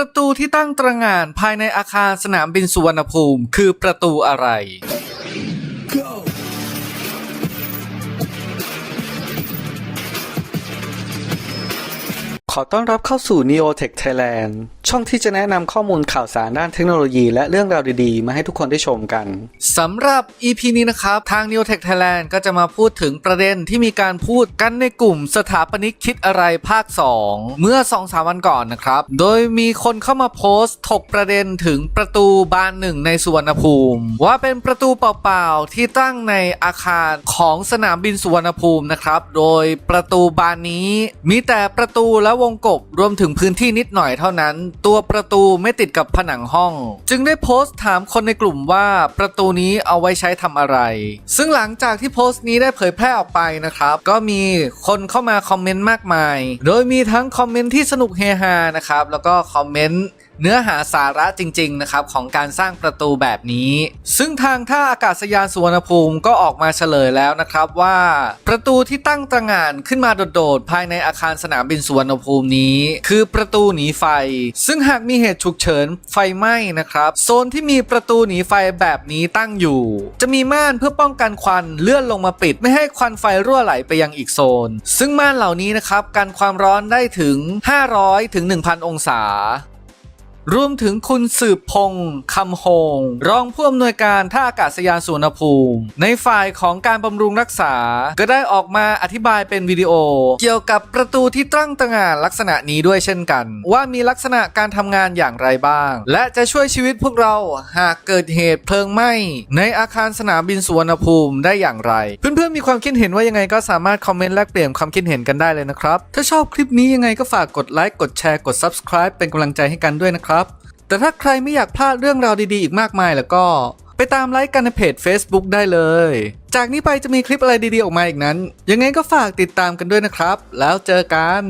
ประตูที่ตั้งตระหง่านภายในอาคารสนามบินสุวรรณภูมิ คือประตูอะไร อต้อนรับเข้าสู่ Neotech Thailand ช่องที่จะแนะนำข้อมูลข่าวสารด้านเทคโนโลยีและเรื่องราวดีๆ มาให้ทุกคนได้ชมกันสำหรับ EP นี้นะครับ ทาง New Tech Thailand ก็จะมาพูดถึงประเด็นที่มีการพูดกันในกลุ่มสถาปนิกคิดอะไรภาค 2 เมื่อ 2-3วันก่อนนะครับ โดยมีคนเข้ามาโพสต์ถกประเด็นถึงประตูบานหนึ่งในสุวรรณภูมิ ว่าเป็นประตูเปล่าๆที่ตั้งในอาคารของสนามบินสุวรรณภูมินะครับ โดยประตูบานนี้มีแต่ประตูและวงกบรวมถึงพื้นที่นิดหน่อยเท่านั้น ตัวประตูไม่ติดกับผนังห้อง จึงได้โพสต์ถามคนในกลุ่มว่าประตูนี้เอาไว้ใช้ทำอะไร ซึ่งหลังจากที่โพสต์นี้ได้เผยแพร่ออกไปนะครับ ก็มีคนเข้ามาคอมเมนต์มากมาย โดยมีทั้งคอมเมนต์ที่สนุกเฮฮานะครับแล้วก็คอมเมนต์ เนื้อหาสาระจริง ๆ นะครับ ของการสร้างประตูแบบนี้ ซึ่งทางท่าอากาศยานสุวรรณภูมิก็ออกมาเฉลยแล้วนะครับว่า ประตูที่ตั้งตระหง่านขึ้นมาโดดๆภายในอาคารสนามบินสุวรรณภูมินี้ คือประตูหนีไฟ ซึ่งหากมีเหตุฉุกเฉินไฟไหม้นะครับโซนที่มีประตูหนีไฟแบบนี้ตั้งอยู่ จะมีม่านเพื่อป้องกันควันเลื่อนลงมาปิด ไม่ให้ควันไฟรั่วไหลไปยังอีกโซน ซึ่งม่านเหล่านี้นะครับกันความร้อนได้ถึง 500ถึง1,000 องศา รวมถึงคุณสืบพงษ์คำโฮง รองผู้อำนวยการท่าอากาศยานสุวรรณภูมิ ในฝ่ายของการบำรุงรักษา ก็ได้ออกมาอธิบายเป็นวิดีโอ เกี่ยวกับประตูที่ตั้งตระหง่านลักษณะนี้ด้วยเช่นกัน ว่ามีลักษณะการทำงานอย่างไรบ้าง และจะช่วยชีวิตพวกเราหากเกิดเหตุเพลิงไหม้ในอาคารสนามบินสุวรรณภูมิได้อย่างไร เพื่อนๆมีความคิดเห็นว่ายังไงก็สามารถคอมเมนต์แลกเปลี่ยนความคิดเห็นกันได้เลยนะครับถ้าชอบคลิปนี้ยังไงก็ฝากกดไลค์กดแชร์กด subscribe เป็นกำลังใจให้กันด้วยนะครับแต่ถ้าใครไม่อยากพลาดเรื่องราวดีๆ อีกมากมายแล้วก็ ไปตามไลค์กันในเพจ Facebook ได้เลย จากนี้ไปจะมีคลิปอะไรดีๆ ออกมาอีกนั้น ยังไงก็ฝากติดตามกันด้วยนะครับ แล้วเจอกัน